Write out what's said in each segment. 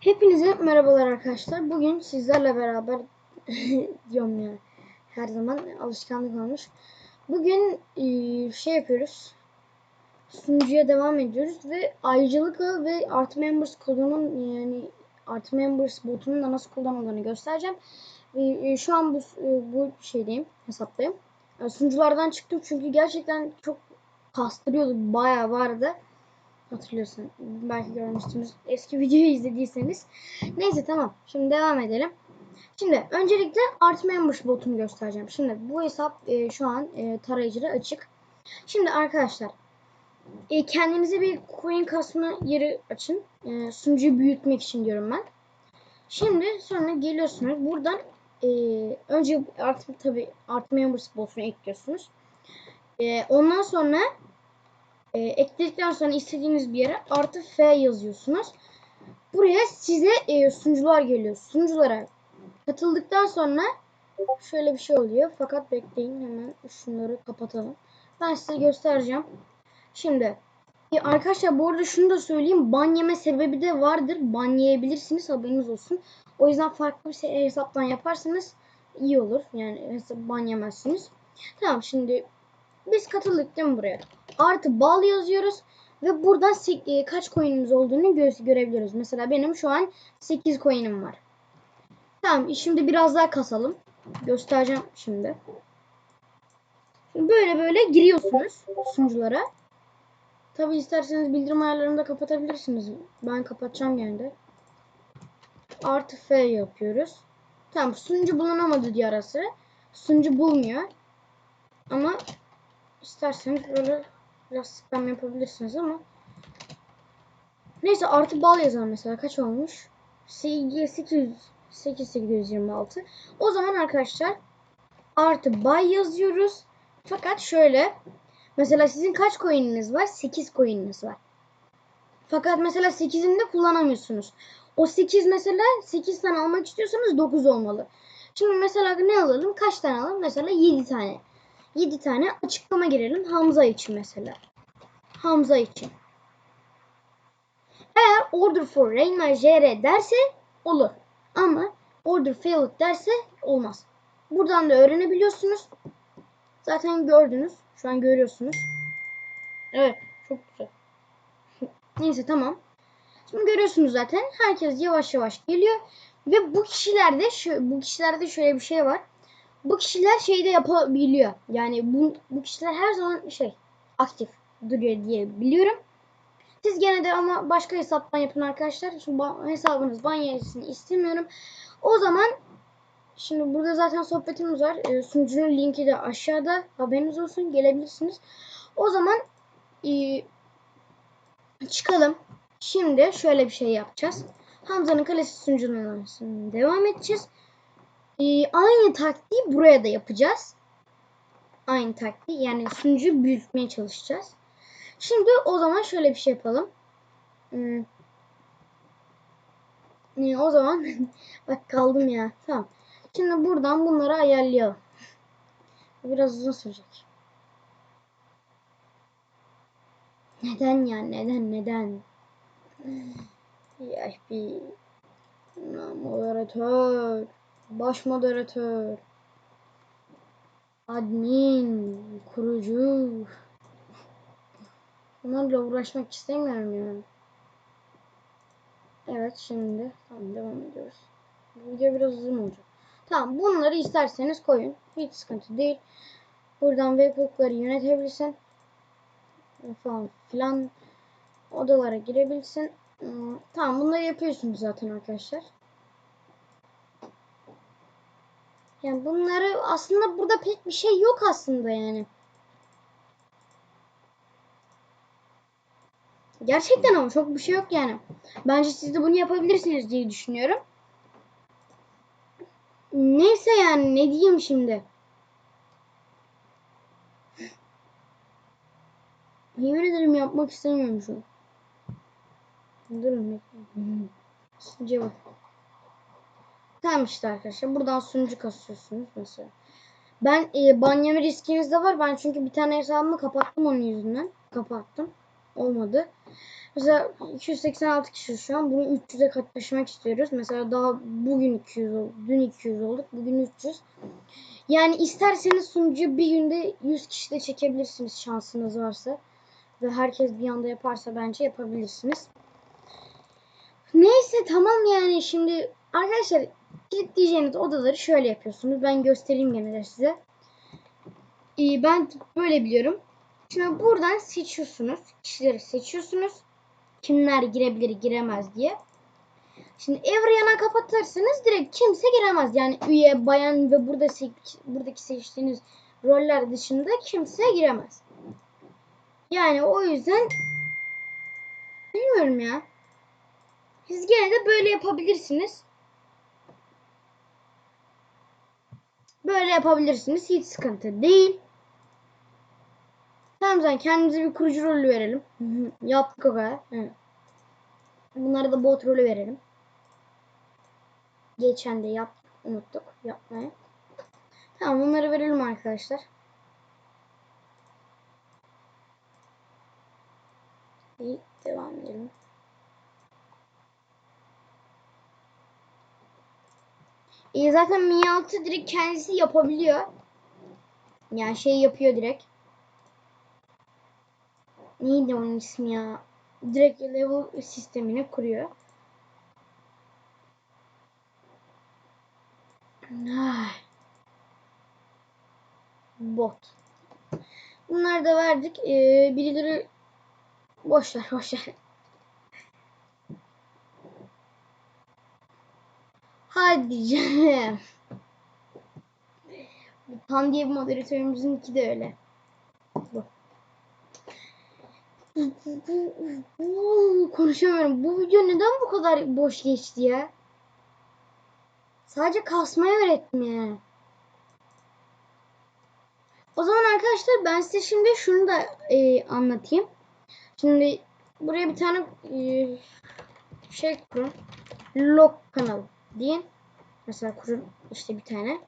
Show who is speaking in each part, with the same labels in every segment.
Speaker 1: Hepinize merhabalar arkadaşlar. Bugün sizlerle beraber diyorum ya. Her zaman alışkanlık olmuş. Bugün eee, şey yapıyoruz. Sunucuya devam ediyoruz ve ayrıcalıkla ve Art Members kodunun yani Art Members botunun da nasıl kullanıldığını göstereceğim. Ve e, şu an bu e, bu şeydeyim, hesaptayım. E, Sunuculardan çıktım çünkü gerçekten çok kastırıyordu, bayağı vardı. Hatırlıyorsun. Belki görmüştünüz. Eski videoyu izlediyseniz. Neyse tamam. Şimdi devam edelim. Şimdi öncelikle Art Members botunu göstereceğim. Şimdi bu hesap e, şu an e, tarayıcıda açık. Şimdi arkadaşlar e, kendinize bir coin kasma yeri açın. E, sunucuyu büyütmek için diyorum ben. Şimdi sonra geliyorsunuz. Buradan e, önce Art, tabi Art Members botunu ekliyorsunuz. E, ondan sonra e, ekledikten sonra istediğiniz bir yere artı F yazıyorsunuz. Buraya size e, sunucular geliyor. Sunuculara katıldıktan sonra şöyle bir şey oluyor. Fakat bekleyin hemen şunları kapatalım. Ben size göstereceğim. Şimdi e, arkadaşlar bu arada şunu da söyleyeyim. Ban yeme sebebi de vardır. Ban yiyebilirsiniz haberiniz olsun. O yüzden farklı bir şey- hesaptan yaparsanız iyi olur. Yani ban yemezsiniz. Tamam şimdi biz katıldık değil mi buraya? Artı bal yazıyoruz ve buradan e, kaç coin'imiz olduğunu gö- görebiliyoruz. Mesela benim şu an 8 coin'im var. Tamam şimdi biraz daha kasalım. Göstereceğim şimdi. Şimdi böyle böyle giriyorsunuz sunuculara. Tabi isterseniz bildirim ayarlarını da kapatabilirsiniz. Ben kapatacağım yani de. Artı F yapıyoruz. Tamam sunucu bulunamadı diye arası. Sunucu bulmuyor. Ama isterseniz böyle biraz spam yapabilirsiniz ama. Neyse artı bal yazalım mesela kaç olmuş? 800 8826 o zaman arkadaşlar artı bay yazıyoruz. Fakat şöyle mesela sizin kaç coin'iniz var? 8 coin'iniz var. Fakat mesela 8'ini de kullanamıyorsunuz. O 8 mesela 8 tane almak istiyorsanız 9 olmalı. Şimdi mesela ne alalım? Kaç tane alalım? Mesela 7 tane 7 tane açıklama girelim Hamza için mesela. Hamza için. Eğer order for Reynma JR derse olur. Ama order failed derse olmaz. Buradan da öğrenebiliyorsunuz. Zaten gördünüz. Şu an görüyorsunuz. Evet. Çok güzel. Neyse tamam. Şimdi görüyorsunuz zaten. Herkes yavaş yavaş geliyor. Ve bu kişilerde şu, bu kişilerde şöyle bir şey var bu kişiler şeyde yapabiliyor. Yani bu, bu kişiler her zaman şey aktif duruyor diye biliyorum. Siz gene de ama başka hesaptan yapın arkadaşlar. Çünkü hesabınız ban yerisini istemiyorum. O zaman şimdi burada zaten sohbetimiz var. E, sunucunun linki de aşağıda. Haberiniz olsun. Gelebilirsiniz. O zaman e, çıkalım. Şimdi şöyle bir şey yapacağız. Hamza'nın kalesi sunucunun devam edeceğiz. Ee, aynı taktiği buraya da yapacağız. Aynı taktiği yani sunucuyu büyütmeye çalışacağız. Şimdi o zaman şöyle bir şey yapalım. Hmm. Ee, o zaman bak kaldım ya. Tamam. Şimdi buradan bunları ayarlayalım. Biraz uzun sürecek. Neden ya? Neden? Neden? Ya bir moderatör. Baş moderatör. Admin. Kurucu. Bunlarla uğraşmak istemiyorum yani. Evet şimdi tamam devam ediyoruz. Bu video biraz uzun olacak. Tamam bunları isterseniz koyun. Hiç sıkıntı değil. Buradan webhook'ları yönetebilirsin. Falan filan. Odalara girebilsin. Hmm, Tamam bunları yapıyorsunuz zaten arkadaşlar. Yani bunları aslında burada pek bir şey yok aslında yani. Gerçekten ama çok bir şey yok yani. Bence siz de bunu yapabilirsiniz diye düşünüyorum. Neyse yani ne diyeyim şimdi. Yemin ederim yapmak istemiyorum şu. an. Durun bekleyin. Cevap. Tamam işte arkadaşlar. Buradan sunucu kasıyorsunuz mesela. Ben e, ban yeme de var. Ben çünkü bir tane hesabımı kapattım onun yüzünden. Kapattım. Olmadı. Mesela 286 kişi şu an. Bunu 300'e kat taşımak istiyoruz. Mesela daha bugün 200 oldu. Dün 200 olduk. Bugün 300. Yani isterseniz sunucuyu bir günde 100 kişi de çekebilirsiniz şansınız varsa. Ve herkes bir anda yaparsa bence yapabilirsiniz. Neyse tamam yani şimdi arkadaşlar kilitleyeceğiniz odaları şöyle yapıyorsunuz. Ben göstereyim gene de size. Ee, ben böyle biliyorum. Şimdi buradan seçiyorsunuz. Kişileri seçiyorsunuz. Kimler girebilir giremez diye. Şimdi Evriyan'a kapatırsanız direkt kimse giremez. Yani üye, bayan ve burada se buradaki seçtiğiniz roller dışında kimse giremez. Yani o yüzden bilmiyorum ya. Siz gene de böyle yapabilirsiniz. Böyle yapabilirsiniz. Hiç sıkıntı değil. Tamam zaten kendimize bir kurucu rolü verelim. Yaptık o kadar. Evet. Bunlara da bot rolü verelim. Geçen de yaptık. Unuttuk yapmayı. Tamam bunları verelim arkadaşlar. İyi devam edelim. E zaten Mi 6 direkt kendisi yapabiliyor. Yani şey yapıyor direkt. Neydi onun ismi ya? Direkt level sistemini kuruyor. Ay. Bot. Bunları da verdik. Ee, birileri boşver boşver. Hadi canım. Tam diye bir moderatörümüzünki de öyle. Bu. Konuşamıyorum. Bu video neden bu kadar boş geçti ya? Sadece kasmayı öğrettim yani. O zaman arkadaşlar ben size şimdi şunu da e, anlatayım. Şimdi buraya bir tane e, şey kurun. Log kanal deyin. Mesela kurun işte bir tane.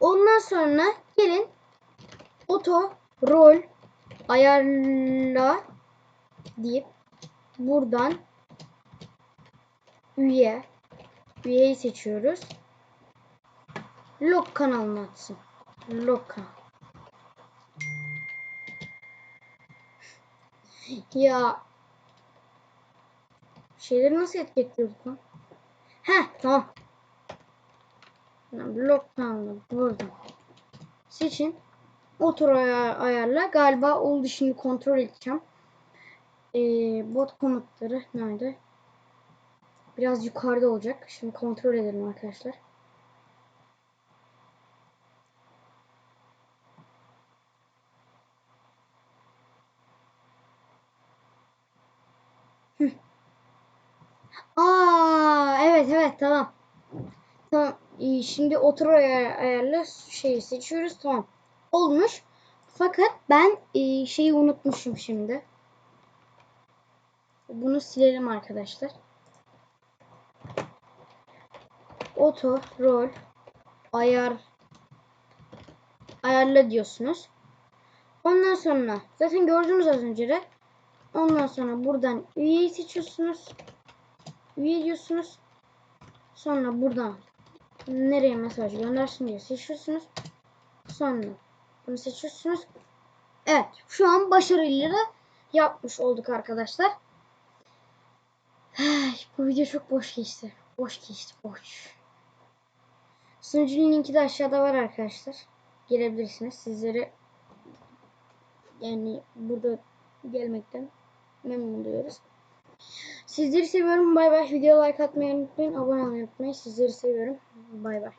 Speaker 1: Ondan sonra gelin oto rol ayarla deyip buradan üye üyeyi seçiyoruz. Log kanalını atsın. Log kanal. Ya şeyleri nasıl etiketliyorduk lan? Heh tamam. Blok kanalını buradan seçin. Otur ayarla. Galiba oldu şimdi kontrol edeceğim. Ee, bot komutları nerede? Biraz yukarıda olacak. Şimdi kontrol edelim arkadaşlar. Tamam. Tamam. Ee, şimdi otur ayar, ayarla şeyi seçiyoruz. Tamam. Olmuş. Fakat ben e, şeyi unutmuşum şimdi. Bunu silelim arkadaşlar. Oto rol ayar ayarla diyorsunuz. Ondan sonra zaten gördünüz az önce de. Ondan sonra buradan üyeyi seçiyorsunuz. Üye diyorsunuz. Sonra buradan nereye mesaj göndersin diye seçiyorsunuz. Sonra bunu seçiyorsunuz. Evet. Şu an başarıyla yapmış olduk arkadaşlar. Bu video çok boş geçti. Boş geçti. Boş. Sunucunun linki de aşağıda var arkadaşlar. Girebilirsiniz. Sizleri yani burada gelmekten memnun duyuyoruz. Sizleri seviyorum. Bay bay. Video like atmayı unutmayın. Abone olmayı unutmayın. Sizleri seviyorum. Bay bay.